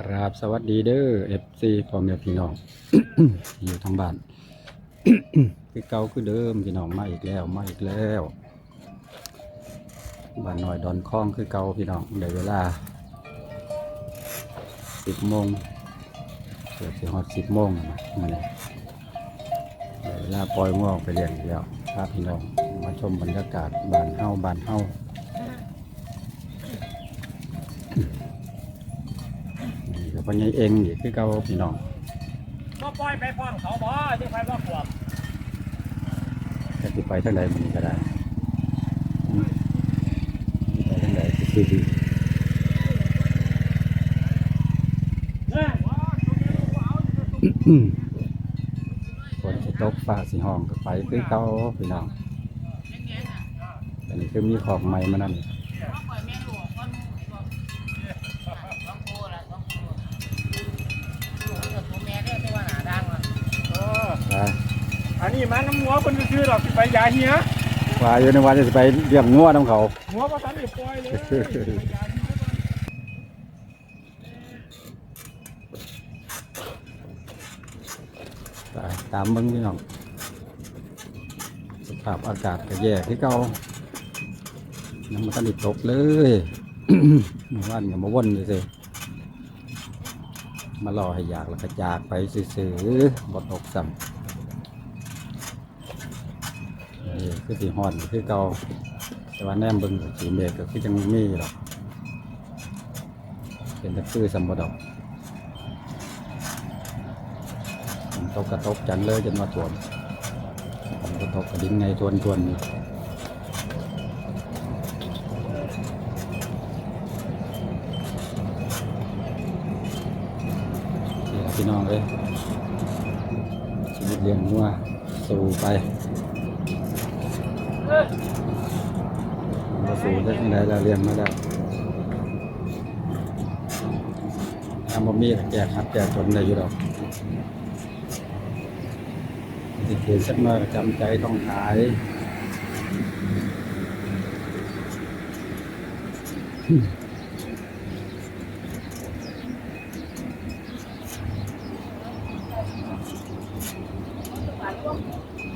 กราบสวัสดีเด้อเอฟซีพ่อแม่พี่น้อง อยู่ทางบ้าน คือเก่าคือเดิมพี่น้องมาอีกแล้วมาอีกแล้วบ้านหน้อยดอนคลองคือเก่าพี่น้องได้เวลาสิบโมงเกือบจะฮอดสิบโมงนะมื้อนี้ได้เวลาปล่อยง่วงไปเลี้ยงอีกแล้วพาพี่น้องมาชมบรรยากาศบ้านเฮาบ้านเฮา นี่ก็พ่อใหญ่เองนี่คือเก่าพี่น้องก็ปล่อยไปฟ้องเขาบ่ที่ใครว่าขวบจะสิไปทางใดมันก็ได้อืมสิไปทางใดก็คือดีเอ้ยอืมฝนจะตกฟ้าสีห้องก็ไปคือเก่าพี่น้องอันนี้คือมีของใหม่มานั่น อันนี้มันน้ำหัวคนซื่อหรอกไปยาเฮียว่าอยู่ในวันจะไปเรียมงัวน้ำเขาหัวก็ทันได้ปล่อยเลยตามเบิ้งพี่น้องสภาพอากาศก็แย่ที่เก่ายังมาตันติตกเลยเมื่อวามาว่นเลยสิมารอให้อยากแล้วก็จากไปซื่อๆบดตกซ้ำ คือสีห่อนคือเกาแต่ว่าแนมเบิ้งสีเมฆก็คือยังมีหรอกเป็นตะคือสมบดอกตกกระทบจังเลยจนมาทวนกระทบกระดิ่งในทวนทวนนี่พี่น้องเลยชีวิตเลี้ยงงัวสู้ไป มาสู้ได้ที่ไหนแล้วเลี้ยงมาแล้วทำบ่มีก็แจกครับแจกจนได้อยู่ดอกติดเขียนสักหน่อจำใจต้องหาย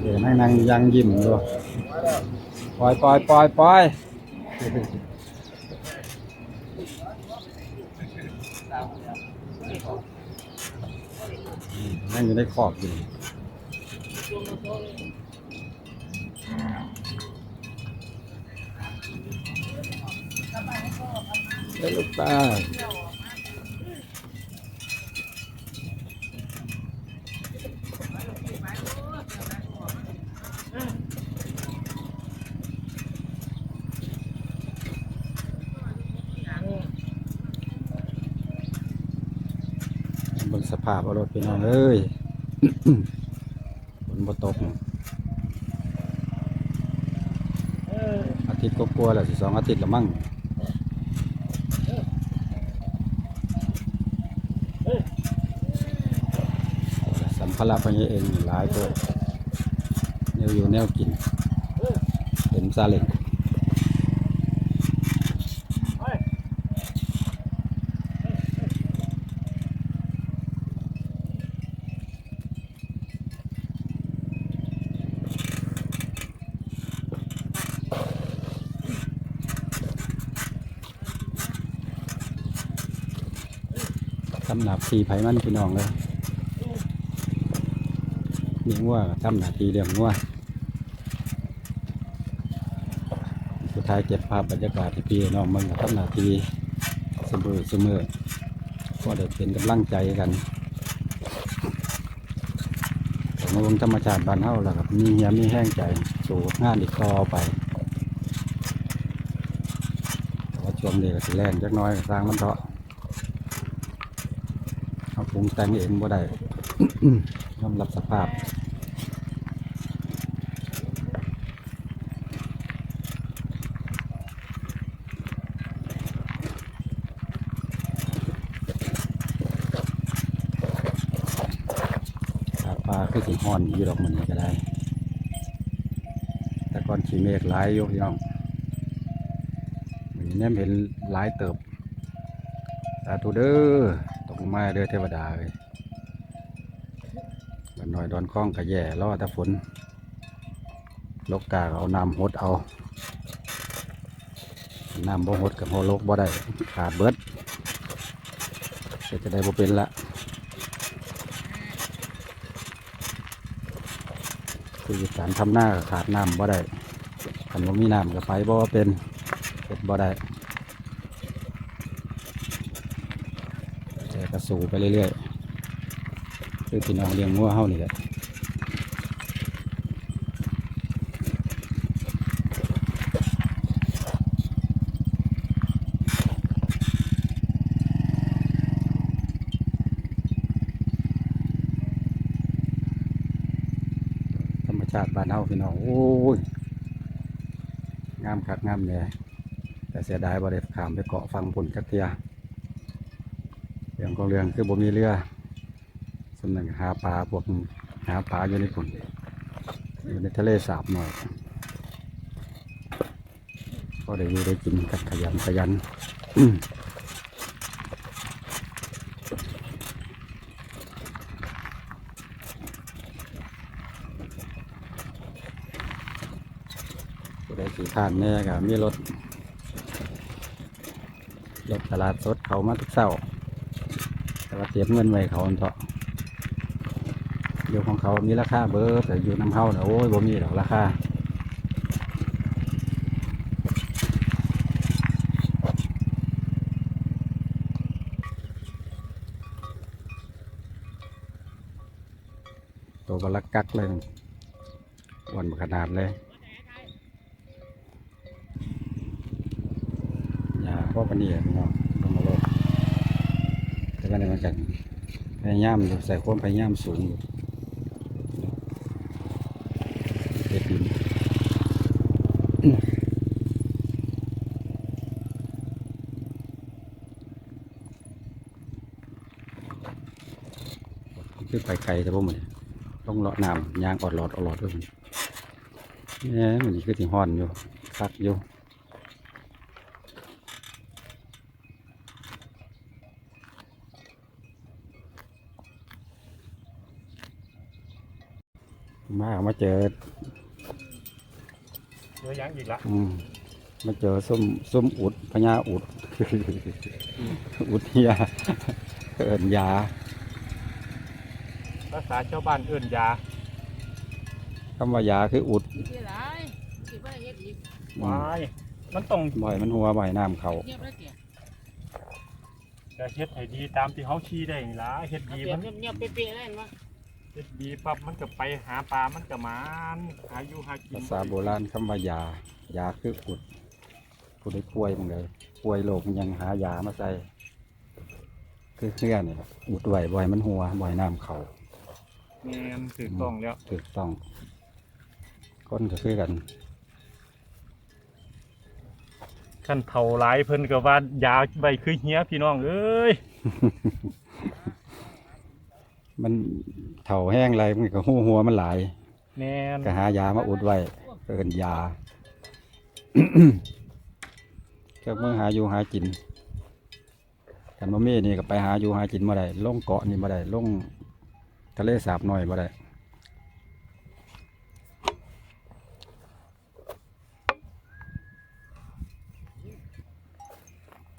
เดี๋ยวให้นางยังยิ้มอยู่ปล่อยปล่อยปล่อยปล่อยนั่งอยู่ในขอบอยู่เอ้ลูกตา สภาพเอารถพี่น้องเอ้ยฝนบ่ตกอาทิตย์ก็กลัวาๆแล้วสิสองอาทิตย์ละมั่งสัมภาระพญเองหลายตัวแนวอยู่แนวกินเห็นซาเล็ง เฮ้ย ทีไผมันพี่น้องเลยมีงัวทำหนาทีเลี้ยงงัวสุดท้ายเก็บภาพบรรยากาศที่พี่น้องมึงก็ทำหนาทีเสมอเสมอก็ได้เป็นกำลังใจกันแต่มาเบิ่งธรรมชาติบ้านเฮาแล้วครับมีเหียมีแห้งใจสู่งานอีกต่อไปว่าช่วงนี้ก็สิแรงจักน้อยสร้างมันเถาะเอาป รุงแต่งเองบ่ได้ยอมรับสภาพขาปลาคือสีห่อนอยู่ดอกมันนี่ก็ได้ แต่ก่อนขี่เมฆหลายอยู่พี่น้องมันนี้แนมเห็นหลายเติบสาธุเด้อ ตกคงมาเด้อเทวดาเลยบันน้อยดอนคล้องกะแย่รอต่ฝน ลกกาเอาน้ำหดเอา น้ำบ่หดกับหัวลกบ่ได้ขาดเบิดเสร็จะได้บ่เป็นละคือการทำหน้าขาดน้ำบ่ได้คันบ่มีน้ำก็ไปบ่เป็นเสร็จบ่ได้แต่ก็ สู้ไปเรื่อยๆคือพี่น้องเลี้ยงงัวเฮานี่แหละธรรมชาติบ้านเฮาพี่น้อง โอ้ย งามคักงามเนี่ยแต่เสียดายบ่ได้ข้ามไปเกาะฟังพุ่นจักเทีย เรื่องของเรื่องคือบ่มีเรือสำนักหาปลาพวกหาปลาอยู่ในพุ่นอยู่ในทะเลสาบหน่อยก็ได้อยู่ได้กินกันขยันขยันผู้ใดขี่ข้านแน่ก็มีรถรถตลาดสดเขามาทุกเช้า แต่ว่าเตรียมเงินไว้เขาอันเถาะอยู่ของเขามีราคาเบอร์แต่อยู่น้ำเฮาเนี่ยโอ้ยบ่มีดอกราคาตัวบลักกักเลยวันขนาดเลยอย่าพ่อปานนีอะพี่น้องลงมาโลด แต่ก็ในมันกันพยายามอยู่ใส่ความพยายามสูงอยู่เด็ดดินคือไปไกลแต่พวกมันต้องเลาะน้ำยางอดหลอดอดหลอดด้วยมันนี่มันนี่คือที่ห้อนอยู่คักอยู่ มามาเจอเจอยังอีกละอืมมาเจอส้มส้มอุดพญาอุด อุดเฮียเอินยาภาษาชาวบ้านเอื่นยาคำว่ายาคืออุดที่ไรสิบ่ได้เฮ็ดอีกอืมวายมันต้องบ่อยมันหัวบ่อยน้ำเขาเงียบแล้วเสียจะเฮ็ดให้ดีตามที่เขาชี้ได้นี่ล่ะเฮ็ดเอาดีเปรียมับนเงียบๆเป๊ะๆได้มั้ย เฮ็ดดีปั๊บมันก็ไปหาปลา มันก็หมานหาอยู่หากินภาษาโบราณคำว่ายายาคืออุดผู้ได้ป่วยมันเลยป่วยโรคมันยังหายามาใส่คือเครื่อนี่แหละอุดไว้บ่อยมันหัวบ่อยน้ำเขาแม่นถูกต้องแล้วถูกต้องก้นก็คือกันขั้นเท่าหลายเพิ่นก็ว่ายาใบคือเฮียพี่น้องเอ้ย มันเถาแห้งไรมันก็หูหัวมันหลายแม่นก็หายามาอุดไว้เอินยาเครื่องมือหาอยู่หากินกันบ่มีนี่ก็ไปหาอยู่หากินมาได้ลงเกาะนี่มาได้ลงทะเลสาบหน่อยมาได้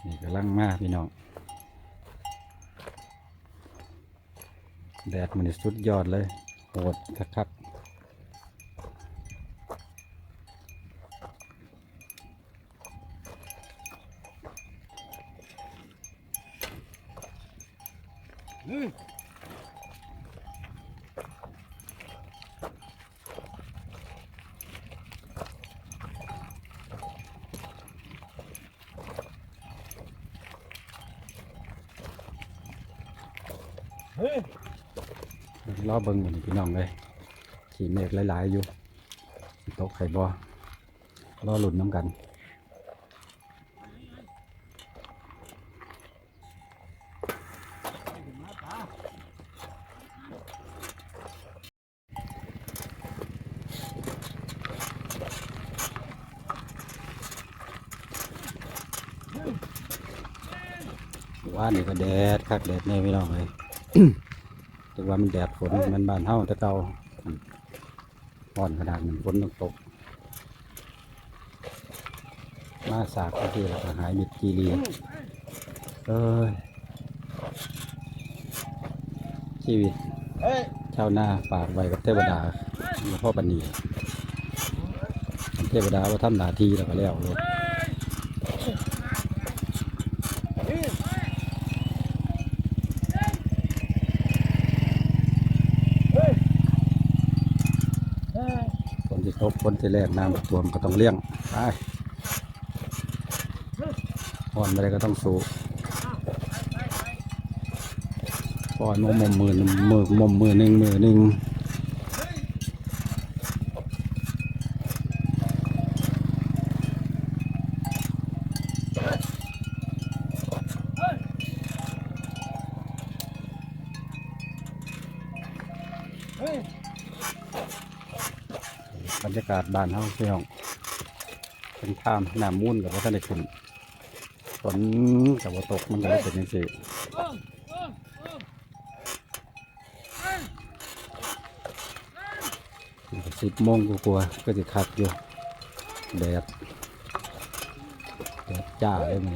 นี่กำลังมาพี่น้อง แดดมันนี่สุดยอดเลยโหดคักๆเรอเบิ่งมันพี่น้องเลยขี่เมฆหลาย ๆ อยู่ตกไข่บ่รอหลุนน้ำกันว่านี่ก็แดดคักแดดแน่พี่น้องเลย แต่ว่ามันแดดฝนมันบ้านเฮาแต่เก่าร้อนขนาดนั้นฝนต้องตกมาสากก็คือแล้วก็หายมิดจีรีเอ้ยชีวิตชาวนาฝากไว้กับเทวดาหลวงพ่อปันนีเทวดาว่าทำหน้าที่แล้วก็แล้วเลย คน ที่ตกคนที่แรกน้ำท่วมก็ต้องเลี้ยงไปอ่อนไปเลยก็ต้องสู้ปล่อยมมมมือมือมมมือหนึ่งมือหนึ่งากาศบ้านเฮาเที่ยงเป็นท่ามน้ำมูนกับว่าท่านได้ขึ้นฝนกับว่าตกมันก็เลยเป็นอย่างนี้สิบโมงกลัวก็จะคักอยู่แดดแดดจ้าเลยมั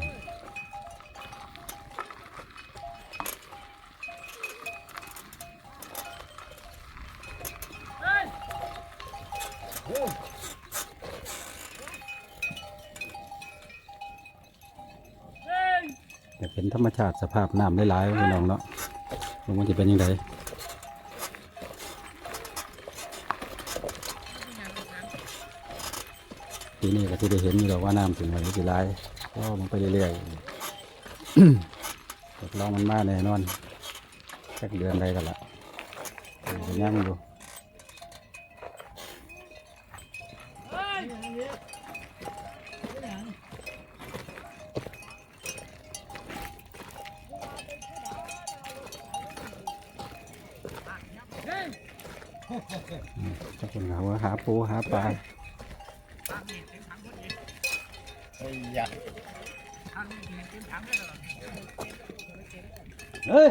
ติสภาพน้ำหลายๆพี่น้องเนาะว่ามันจะเป็นยังไงปีนี้ก็ที่ได้เห็นนี่หรอกว่าน้ำถึงไหนสิหลายก็มันไปเรื่อยๆทดลองมันมาแน่นอนสักเดือนใดกันละยังยังอ ปูหาปลาเฮ้ย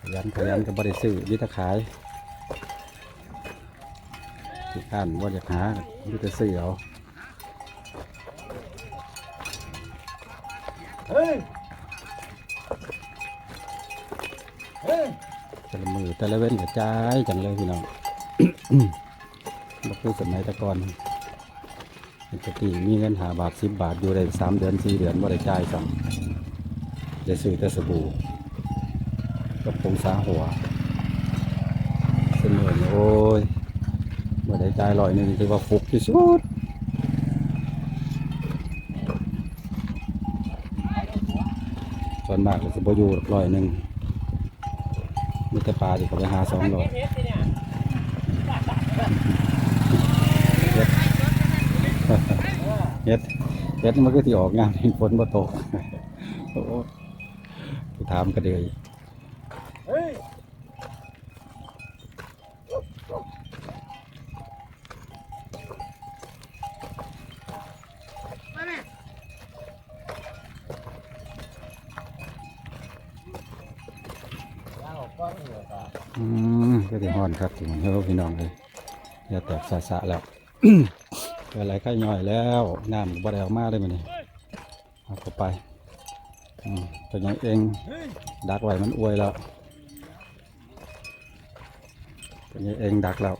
ขยันขยันกับบริสื่อวิตาขายที่ข้านว่าจะหาวิตาสื่อเอาแต่ล แต่ละเว้นกระจายจังเลยพี่น้องบ่คือสมัยตะกอนปกติมีเงินหาบาทสิบบาทอยู่ได้สามเดือนสี่เดือนบ่ได้จ่ายสั่งจะซื้อแต่สบู่กับผงสาหัวเสมอนี่โอ้ยบ่ได้จ่ายร้อยหนึงถือว่าฟุกที่สุดส่วนมากก็สิบ่อยู่ลอยหนึ่ง แต่ปลาที่เขาไปหาสองร้อยเฮ็ดเฮ็ดมันก็ที่ออกงานฝนมาตกโอ้ไปถามกันเลย ครับถึงเฮาพี่น้องเลยอย่าแตกสะสะแล้วอะไรใกล้ย่อยแล้วน้ำบ่ได้ออกมาเลยมื้อนี้เอาเข้าไปอืมตัวยังเองดักไว้มันอวยแล้วตัวยังเองดักแล้ว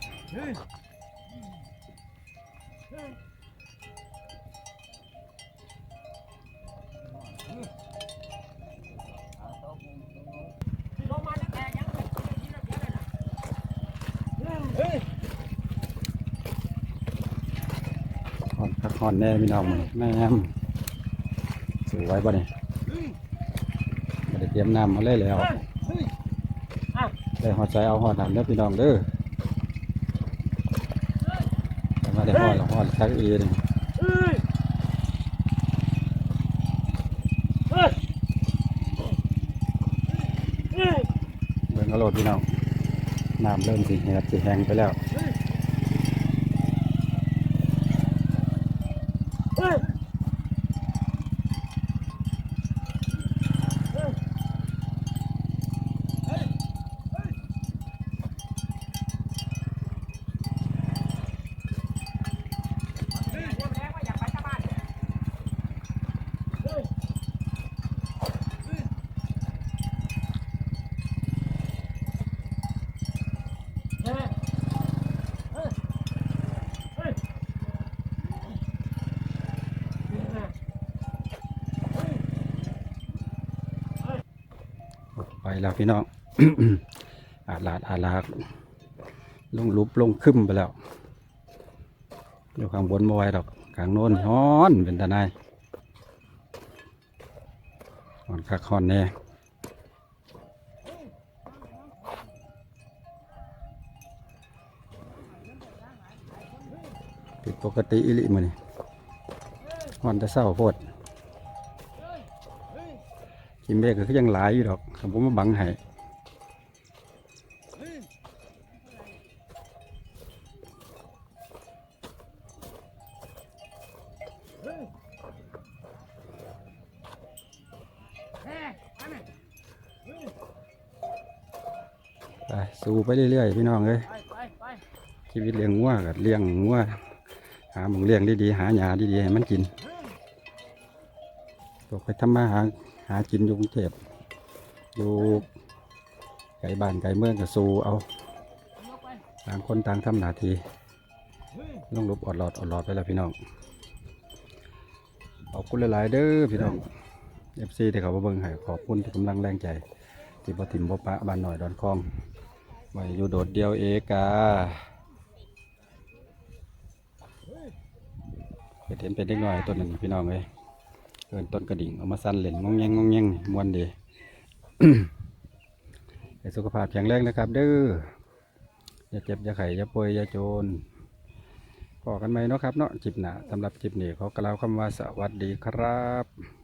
ฮอนพักฮอนแน่พี่น้องมันแม่มสวยบ่เนี่ยไม่ได้เตรียมน้ำมาเลยแล้วได้หอดใจเอาหอดหันเด้อพี่น้องเด้อมาได้หอดหอกหอดคักอีนี่เบิ่งกระโดดพี่น้องน้ำเริ่มสิแหบสิแหงไปแล้ว แล้วพี่น้องอาลาดอาลาดลงลุบลงคึมไปแล้วอยู่ข้างบนมาไว้ดอกกลางโน้นฮ้อนเป็นตาไนฮ้อนคักฮ้อนแน่ผิดปกติอิลิมือนี่ฮ้อนแต่เศร้าโพด กินเบกก็ยังหลายอยู่ดอกผมมาบังให้ไปสู้ไปเรื่อยๆพี่น้องเอ้ยชีวิตเลี้ยงงัวกับเลี้ยงงัวหาหมองเลี้ยงดีๆหาหญ้าดีๆให้มันกินตัวไปทำมาหา หากินอยู่กรุงเทพอยู่ไกลบ้านไกลเมืองก็สู้เอาต่างคนต่างทำหน้าที่ลงหลบอดหลอดอดหลอดไปแล้วพี่น้องขอบคุณหลาย ๆ เด้อพี่น้องเอฟซีที่เขามาเบิ่งให้ขอบคุณที่กำลังแรงใจ ที่บ่ถิ่มบ่ปะบ้านหน่อยดอนคลองไว้อยู่โดดเดียวเอกาเห็ดเห็นเป็นเด็กน้อยต้นหนึ่งพี่น้องเลย เกินต้นกระดิ่งเอามาสั้นเหล่นงองแงงงองแงงมวนดีสุขภาพแข็งแรงนะครับ เด้ออย่าเจ็บอย่าไข้อย่าป่วยอย่าโจรพอกันไหมเนาะครับเนาะจิบหนาสำหรับจิบนี้ขอกล่าวคำว่าสวัสดีครับ